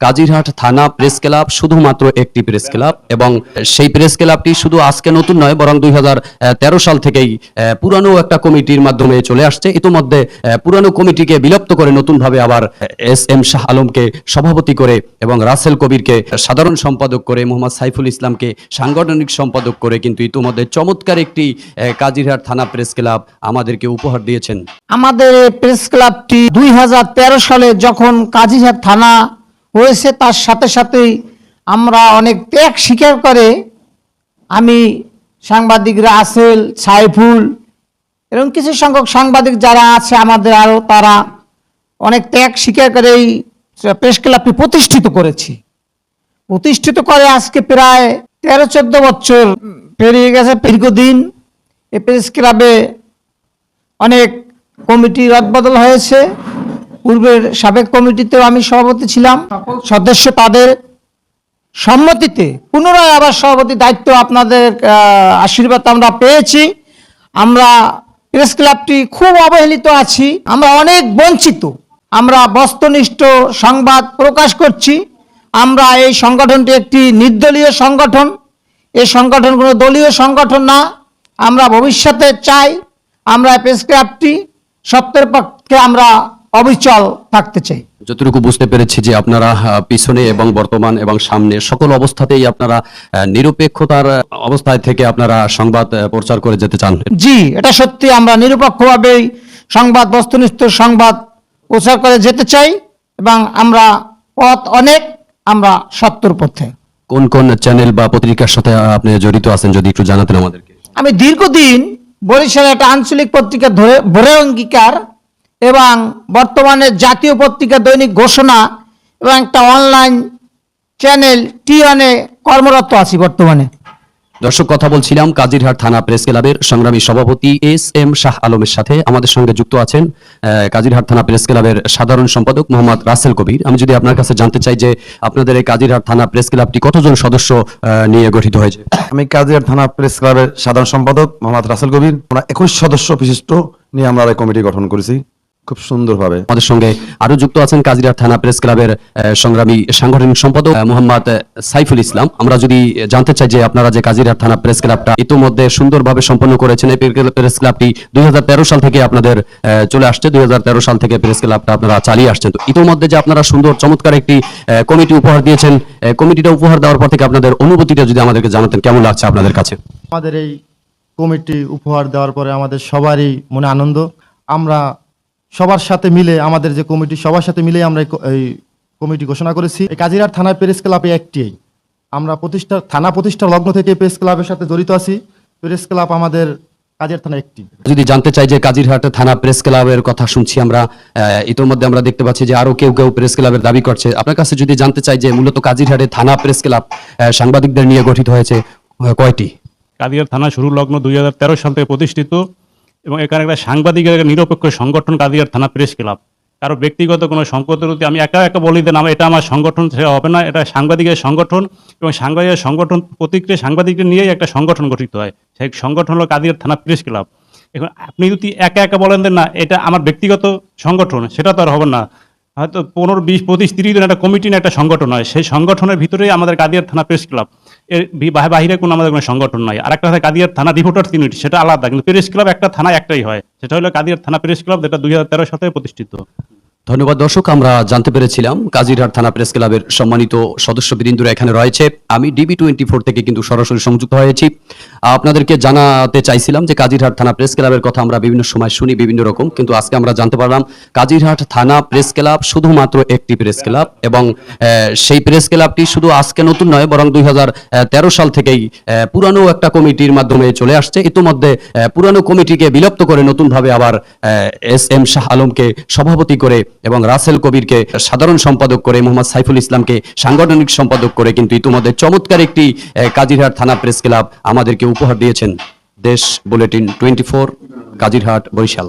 কাজিরহাট থানা press club শুধুমাত্র একটি প্রেস ক্লাব এবং সেই প্রেস ক্লাবটি শুধু আজকে নতুন নয়, বরং দুই হাজার তেরো সাল থেকেই পুরানো একটা কমিটির মাধ্যমে চলে আসছে। ইতোমধ্যে পুরানো কমিটিকে বিলুপ্ত করে নতুনভাবে আবার এস এম শাহ আলমকে সভাপতি করে এবং রাসেল কবিরকে সাধারণ সম্পাদক করে, মোহাম্মদ সাইফুল ইসলামকে সাংগঠনিক সম্পাদক করে কিন্তু ইতোমধ্যে চমৎকার একটি কাজিরহাট থানা প্রেস ক্লাব আমাদেরকে উপহার দিয়েছেন। আমাদের প্রেস ক্লাবটি দুই হাজার তেরো সালে যখন কাজীহাট থানা হয়েছে, তার সাথে সাথেই আমরা অনেক ত্যাগ স্বীকার করে আমি সাংবাদিক রাসেল সাইফুল এবং কিছু সংখ্যক সাংবাদিক যারা আছে আমাদের আরও তারা অনেক ত্যাগ স্বীকার করে এই প্রেস ক্লাবটি প্রতিষ্ঠিত করেছি। প্রতিষ্ঠিত করে আজকে প্রায় তেরো, চোদ্দ বছর পেরিয়ে গেছে, দীর্ঘদিন। এই প্রেস ক্লাবে অনেক কমিটি রদবদল হয়েছে। পূর্বের সাবেক কমিটিতেও আমি সভাপতি ছিলাম। সদস্য তাদের সম্মতিতে পুনরায় আবার সভাপতি দায়িত্ব আপনাদের আশীর্বাদ আমরা পেয়েছি। আমরা প্রেস ক্লাবটি খুব অবহেলিত আছি। আমরা অনেক বঞ্চিত। আমরা বস্তুনিষ্ঠ সংবাদ প্রকাশ করছি। আমরা এই সংগঠনটি একটি নির্দলীয় সংগঠন। এই সংগঠন কোনো দলীয় সংগঠন না। আমরা ভবিষ্যতে চাই আমরা প্রেস ক্লাবটি সত্যের পক্ষে আমরা অবিচল থাকতে চাই। যতটুকু বুঝতে পেরেছি যে আপনারা পিছনে এবং বর্তমান এবং সামনে সকল অবস্থাতেই আপনারা নিরপেক্ষতার অবস্থায় থেকে আপনারা সংবাদ প্রচার করে যেতে চান। জি এটা সত্যি আমরা নিরপেক্ষভাবেই সংবাদ বস্তুনিষ্ঠ সংবাদ প্রচার করে যেতে চাই এবং আমরা পথ অনেক আমরা সত্যর পথে। কোন কোন চ্যানেল বা পত্রিকার সাথে আপনি জড়িত আছেন যদি একটু জানাতেন আমাদেরকে? আমি দীর্ঘদিন বরিশালে একটা আঞ্চলিক পত্রিকা ধরে ভোরে অঙ্গীকার এবং বর্তমানে জাতীয় পত্রিকা দৈনিক ঘোষণা এবং একটা অনলাইন চ্যানেল টি ওয়ানে কর্মরত আছি বর্তমানে। দর্শক কথা বলছিলাম কাজিরহাট থানা প্রেস ক্লাবের সংগ্রামী সভাপতি এস এম শাহ আলমের সাথে। আমাদের সঙ্গে যুক্ত আছেন কাজিরহাট থানা প্রেস ক্লাবের সাধারণ সম্পাদক মোহাম্মদ রাসেল কবির। আমি যদি আপনার কাছে জানতে চাই যে আপনাদের এই কাজিরহাট থানা প্রেস ক্লাবটি কতজন সদস্য আহ, নিয়ে গঠিত হয়েছে? আমি কাজিরহাট থানা প্রেস ক্লাবের সাধারণ সম্পাদক মোহাম্মদ রাসেল কবির। আমরা একুশ সদস্য বিশিষ্ট নিয়ে আমরা এই কমিটি গঠন করেছি। খুব সুন্দরভাবে। আমাদের সঙ্গে আরও যুক্ত আছেন কাজিরহাট থানা প্রেস ক্লাবের সংগ্রামী সাংগঠনিক সম্পাদক মোহাম্মদ সাইফুল ইসলাম। আমরা যদি জানতে চাই যে আপনারা যে কাজিরহাট থানা প্রেস ক্লাবটা ইতিমধ্যে সুন্দরভাবে সম্পন্ন করেছেন এই প্রেস ক্লাবটি দুই সাল থেকে আপনাদের চলে আসছে। দুই সাল থেকে প্রেস ক্লাবটা আপনারা চালিয়ে আসছেন। তো ইতিমধ্যে যে আপনারা সুন্দর চমৎকার একটি আহ, কমিটি উপহার দিয়েছেন কমিটিটা উপহার দেওয়ার পর থেকে আপনাদের অনুভূতিটা যদি আমাদেরকে জানাতেন কেমন লাগছে আপনাদের কাছে? আমাদের এই কমিটি উপহার দেওয়ার পরে আমাদের সবারই মনে আনন্দ। আমরা সবার সাথে মিলে আমাদের যে কমিটি সবার সাথে মিলে আমরা এই কমিটি ঘোষণা করেছি। এই কাজিরার থানায় প্রেস ক্লাবে একটি। আমরা প্রতিষ্ঠা থানা প্রতিষ্ঠা লগ্ন থেকে প্রেস ক্লাবের সাথে জড়িত আছি। প্রেস ক্লাব আমাদের কাজের থানা একটি। যদি জানতে চাই যে কাজিরহাট থানা প্রেস ক্লাবের কথা শুনছি আমরা ইতোমধ্যে আমরা দেখতে পাচ্ছি যে আরও কেউ কেউ প্রেস ক্লাবের দাবি করছে। আপনার কাছে যদি জানতে চাই যে মূলত কাজিরহাটে থানা প্রেস ক্লাব সাংবাদিকদের নিয়ে গঠিত হয়েছে কয়টি? কাদিয়ার থানা শুরু লগ্ন দুই সাল থেকে প্রতিষ্ঠিত। এবং এখানে একটা সাংবাদিকের নিরপেক্ষ সংগঠন কাদিয়ার থানা প্রেস ক্লাব। কারও ব্যক্তিগত কোনো সংকটের প্রতি আমি একা একা বলি যে না, এটা আমার সংগঠন সেটা হবে না। এটা সাংবাদিকের সংগঠন এবং সাংবাদিকের সংগঠন প্রতিক্রিয়া সাংবাদিকদের নিয়েই একটা সংগঠন গঠিত হয়। সেই সংগঠন হলো কাদিয়ার থানা প্রেস ক্লাব। এখন আপনি যদি একা একা বলেন না, এটা আমার ব্যক্তিগত সংগঠন, সেটা তো আর হবে না। হয়তো পনেরো, বিশ, পঁচিশ, তিরিশ জন একটা কমিটি একটা সংগঠন হয়। সেই সংগঠনের ভিতরেই আমাদের কাদিয়ার থানা প্রেস ক্লাব। এর বাহিরে কোনো আমাদের কোনো সংগঠন নাই। আর একটা হয় কাদিয়ার থানা রিপোর্টার ইউনিট, সেটা আলাদা, কিন্তু প্রেস ক্লাব একটা থানা একটাই হয়। সেটা হলো কাদিয়ার থানা প্রেস ক্লাব, যেটা দুই হাজার তেরো সালে প্রতিষ্ঠিত। ধন্যবাদ দর্শক, আমরা জানতে পেরেছিলাম কাজিরহাট থানা প্রেস ক্লাবের সম্মানিত সদস্য সদস্যবৃন্দরা এখানে রয়েছে। আমি ডিবি টোয়েন্টি ফোর থেকে কিন্তু সরাসরি সংযুক্ত হয়েছি। আপনাদেরকে জানাতে চাইছিলাম যে কাজিরহাট থানা প্রেস ক্লাবের কথা আমরা বিভিন্ন সময় শুনি বিভিন্ন রকম, কিন্তু আজকে আমরা জানতে পারলাম কাজিরহাট থানা প্রেস ক্লাব শুধুমাত্র একটি প্রেস ক্লাব এবং সেই প্রেস ক্লাবটি শুধু আজকে নতুন নয়, বরং দুই হাজার তেরো সাল থেকেই পুরানো একটা কমিটির মাধ্যমে চলে আসছে। ইতিমধ্যে পুরানো কমিটিকে বিলুপ্ত করে নতুনভাবে আবার এস এম শাহ আলমকে সভাপতি করে এবং রাসেল কবিরকে সাধারণ সম্পাদক করে মোহাম্মদ সাইফুল ইসলামকে সাংগঠনিক সম্পাদক করে কিন্তু ইতিমধ্যে চমৎকার একটি কাজিরহাট থানা প্রেস ক্লাব আমাদেরকে উপহার দিয়েছেন। দেশ bulletin twenty four, Kazirhat Barisal.